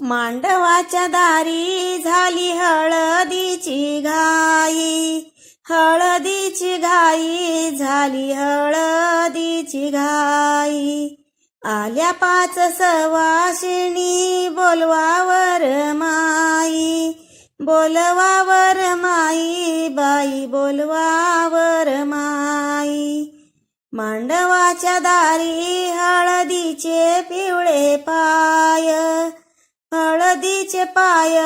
मांडवाच्या दारी झाली हळदीची घाई. हळदीची घाई झाली हळदीची घाई. आल्या पाच सवाशिणी बोलवावर माई. बोलवावर माई बाई बोलवावर माई. मांडवाच्या दारी हळदीचे पिवळे पाय. हळदीचे पाय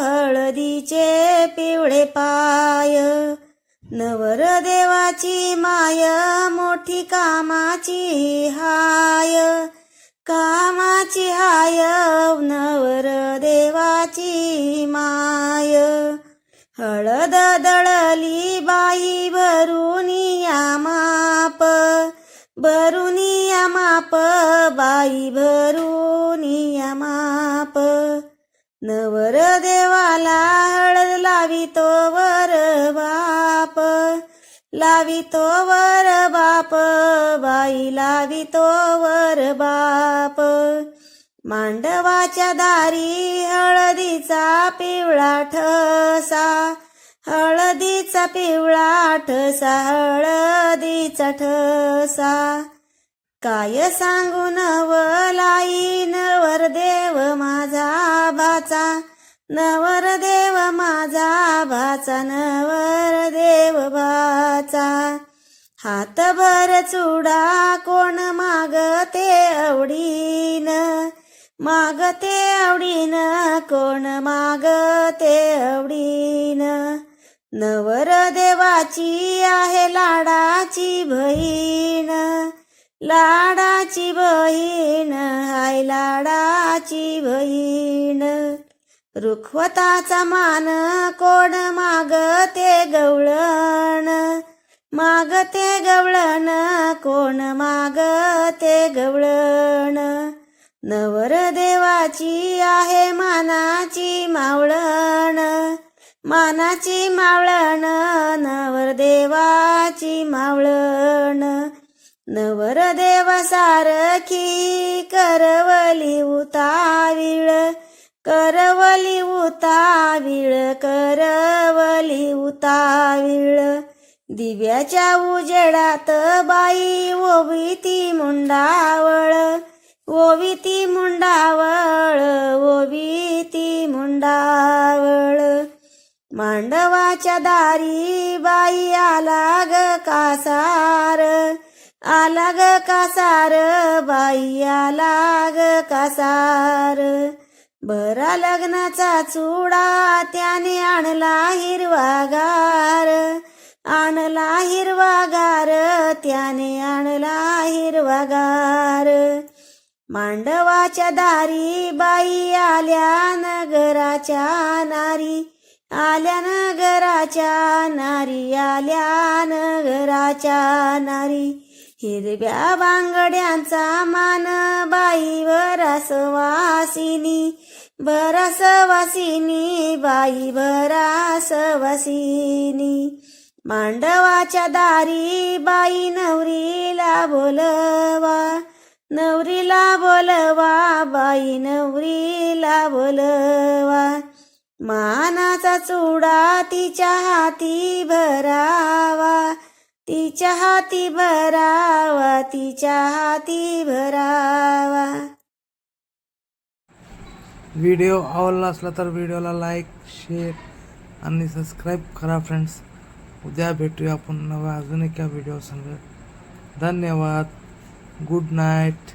हळदीचे पिवळे पाय. नवर देवाची माय मोठी कामाची हाय. कामाची हाय नवर देवाची माय. हळद दळली बाई भरुनिया माप भरून माप बाई भरू नवर देवाला हळद लावितो वर बाप. लावितो वर बाप बाई लावितो वर बाप. मांडवाच्या दारी हळदीचा पिवळा ठसा हळदीचा पिवळा ठसा हळदीचा ठसा. काय सांगू नवलाई नवर देव भाचा नवर देव माझा भाचा नवर देव भाचा हातभर चुडा कोण मागते आवडीन? मागते आवडीन कोण मागते आवडीन? नवर देवाची आहे लाडाची बहीण. लाडाची बहीण हाय लाडाची बहीण. रुखवताचा मान कोण मागते गवळण? मागते गवळण कोण मागते गवळण? नवर देवाची आहे मानाची मावळण. मानाची मावळण नवर देवाची मावळण. नवर देव सारखी करवली उताविळ करवली उताविळ करवली उताविळ. दिव्याच्या उजेडात बाई ओविती मुंडावळ ओविती मुंडावळ ओविती मुंडावळ. मांडवाच्या दारी बाई आला ग कासार आला ग कासार बाई आला ग कासार. बरा लग्नाचा चुडा त्याने आणला हिरवागार आणला हिरवागार त्याने आणला हिरवागार मांडवाच्या दारी बाई आल्या नगराच्या नारी. आल्या नगराच्या नारी आल्या नगराच्या नारी. हिरव्या बांगड्यांचा मान बाई बरास वासिनी बाई भरासवासिनी मांडवाच्या दारी बाई नवरीला बोलवा नवरीला बोलवा बाई नवरीला बोलवा. मानाचा चुडा तिच्या हाती भरावा तिच्या हाती भरावा तिच्या हाती भरावा. व्हिडिओ आवडला असला तर व्हिडिओला लाईक शेअर आणि सबस्क्राईब करा फ्रेंड्स. उद्या भेटूया आपण नव्या अजून एका व्हिडिओ संग. धन्यवाद. Good night.